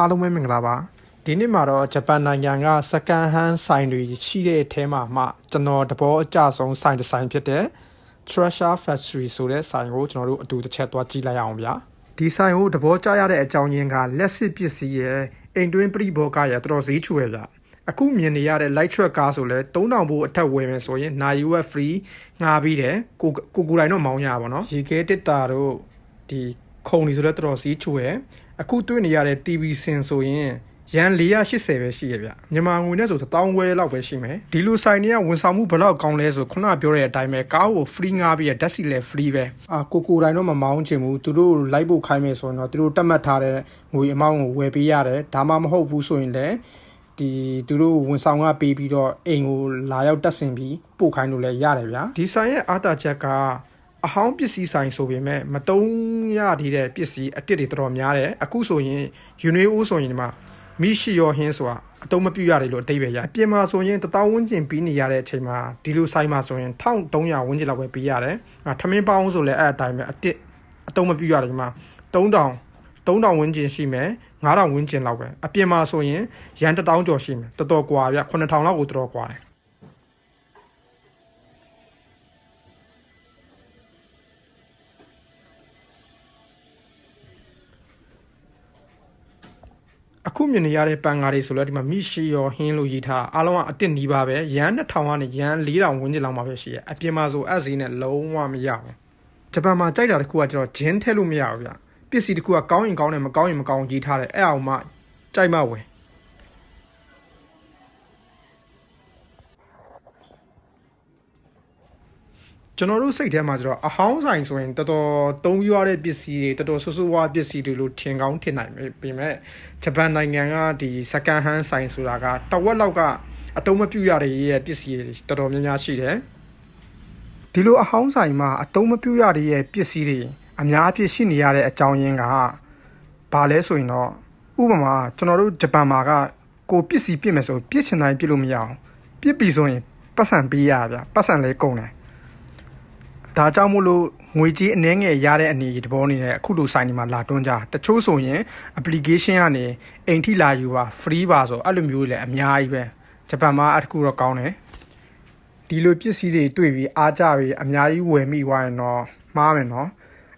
အားလုံးပဲမင်္ဂလာပါဒီနေ့မှာတော့ဂျပန်နိုင်ငံက second hand ဆိုင်တွေရှိတဲ့အထဲမှာမှကျွန်တော်တဘောအကြဆုံးဆိုင်တစ်ဆိုင်ဖြစ်တဲ့ Treasure Factory ဆိုတဲ့ဆိုင်ကိုကျွန်တော်တို့အတူတစ်ချက်သွားကြည့်လိုက်အောင်ဗျာဒီဆိုင်ကိုတဘောကြရတဲ့အကြောင်းရင်းကလက်စစ်ပစ္စည်းရဲ့အိမ်တွင်းပြိဘောကရဲ့တော်တော်ဈေးချူရဲ့ဗျအခုမြင်နေရတဲ့ light truck ကားဆိုလဲ3000ဘိုးအထက်ဝယ်မယ်ဆိုရင်နာယူဝက် free ငှားပြီးတယ်ကိုကိုကိုတိုင်းတော့မောင်းရပါတော့ရေခဲတစ်တာတို့ဒီခုံနေဆိုတော့တော်တော်ဈေးချူရဲ့ အခုတွေ့နေရတဲ့ TV စင်ဆိုရင်ရန်480ပဲရှိရဗျမြန်မာငွေနဲ့ဆို1000ဝဲလောက်ပဲရှိမယ်ဒီလိုဆိုင်တွေကဝန်ဆောင်မှုဘယ်လောက်ကောင်းလဲဆိုခုနပြောတဲ့အတိုင်းပဲကားကို free ငှားပြီးဓာတ်စီလဲ free ပဲအာကိုကိုတိုင်းတော့မမောင်းချင်ဘူးသူတို့လိုက်ဖို့ခိုင်းမယ်ဆိုရင်တော့သူတို့တတ်မှတ်ထားတဲ့ငွေအမောင်းကိုဝယ်ပေးရတယ်ဒါမှမဟုတ်ဘူးဆိုရင်လည်းဒီသူတို့ဝန်ဆောင်ကပေးပြီးတော့အိမ်ကိုလာရောက်တက်ဆင်ပြီးပို့ခိုင်းလို့လည်းရတယ်ဗျာဒီဆိုင်ရဲ့အားတာချက်က အဟောင်းပစ္စည်းဆိုင်ဆိုပေမဲ့မတုံးရသေးတဲ့ပစ္စည်းအတစ်တွေတော်တော်များတယ်အခုဆိုရင်ယူနွေအိုးဆိုရင်ဒီမှာမိရှိရောဟင်းဆိုတာအတုံးမပြူရတယ်လို့အတိတ်ပဲရပြင်မှာဆိုရင်တသောဝန်းကျင်ပြီးနေရတဲ့အချိန်မှာဒီလိုဆိုင်မှာဆိုရင်1300ဝန်းကျင်လောက်ပဲပြီးရတယ်ထမင်းပေါင်းဆိုလည်းအဲ့အတိုင်းပဲအတစ်အတုံးမပြူရတယ်ဒီမှာ3000 3000ဝန်းကျင်ရှိမယ်9000ဝန်းကျင်လောက်ပဲအပြင်မှာဆိုရင်ရန်1000ကျော်ရှိမယ်တော်တော်ကွာဗျ9000လောက်ကိုတော်တော်ကွာတယ် အခုမြင်နေရတဲ့ပန်ကားတွေဆိုတော့ဒီမှာမိရှိရောဟင်းလို့ရေးထားအားလုံးကအတစ်နီးပါပဲရန်2000ကနေရန်4000ဝန်းကျင်လောက်မှာပဲရှိရအပြင်မှာဆိုအက်စီနဲ့လုံးဝမရဘူးဂျပန်မှာကြိုက်တာတစ်ခုကကျတော့ဂျင်းထည့်လို့မရဘူးဗျပစ္စည်းတစ်ခုကကောင်းရင်ကောင်းတယ်မကောင်းရင်မကောင်းရေးထားတယ်အဲ့အောင်မှကြိုက်မှဝယ် ကျွန်တော်တို့စိတ်ထဲမှာကျတော့အဟောင်းဆိုင်ဆိုရင်တော်တော်သုံးပြရတဲ့ပစ္စည်းတွေတော်တော်ဆူဆူဝါပစ္စည်းတွေလို့ထင်ကောင်းထင်နိုင်ပေမဲ့ဂျပန်နိုင်ငံကဒီ second hand ဆိုင်ဆိုတာကတဝက်လောက်ကအတုံးမပြရတဲ့ရဲ့ပစ္စည်းတွေတော်တော်များများရှိတယ်ဒီလိုအဟောင်းဆိုင်မှာအတုံးမပြရတဲ့ရဲ့ပစ္စည်းတွေအများအပြည့်ရှိနေရတဲ့အကြောင်းရင်းကဘာလဲဆိုရင်တော့ဥပမာကျွန်တော်တို့ဂျပန်မှာကကိုပစ္စည်းပြစ်မယ်ဆိုပြစ်ချင်တိုင်းပြစ်လို့မရအောင်ပြစ်ပြီဆိုရင်ပတ်စံပေးရဗျပတ်စံလဲကုန်တယ် ဒါကြောင့်မို့လို့ငွေကြေးအနှဲငယ်ရတဲ့အနေဒီဘောနေတဲ့အခုလိုဆိုင်တွေမှာလာတွန်းကြတချို့ဆိုရင် application ကနေအိမ်ထိလာယူပါ free ပါဆိုအဲ့လိုမျိုးတွေလည်းအများကြီးပဲဂျပန်မှာအတကူတော့ကောင်းတယ်ဒီလိုပစ္စည်းတွေတွေ့ပြီးအားကြပြီးအများကြီးဝယ်မိသွားရင်တော့မှားမယ်နော်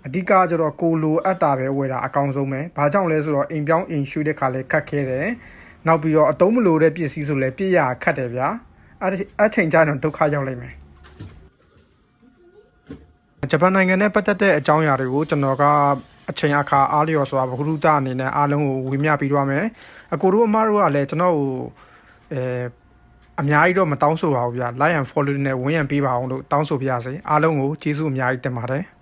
အဓိကကျတော့ကိုလိုအပ်တာပဲဝယ်တာအကောင်းဆုံးပဲ။ဘာကြောင့်လဲဆိုတော့အိမ်ပြောင်းအိမ်ရွှေ့တဲ့ခါလဲခက်ခဲတယ်။နောက်ပြီးတော့အတုံးမလိုတဲ့ပစ္စည်းဆိုလဲပြည့်ရခက်တယ်ဗျာ။အဲ့အချိန်ကျတော့ဒုက္ခရောက်လိမ့်မယ်။ ဂျပန်နိုင်ငံနဲ့ပတ်သက်တဲ့အကြောင်းအရာတွေကိုကျွန်တော်ကအချိန်အခါအားလျော်စွာဘဟုတုတအနေနဲ့အားလုံးကိုဝေမျှပြီးတော့မယ်။အကိုတို့အမတို့ကလည်းကျွန်တော်ကိုအဲအများကြီးတော့မတောင်းဆိုပါဘူးဗျာ။ like and follow နဲ့ဝင်ရန်ပေးပါအောင်လို့တောင်းဆိုပါရစေ။အားလုံးကိုကျေးဇူးအများကြီးတင်ပါတယ်။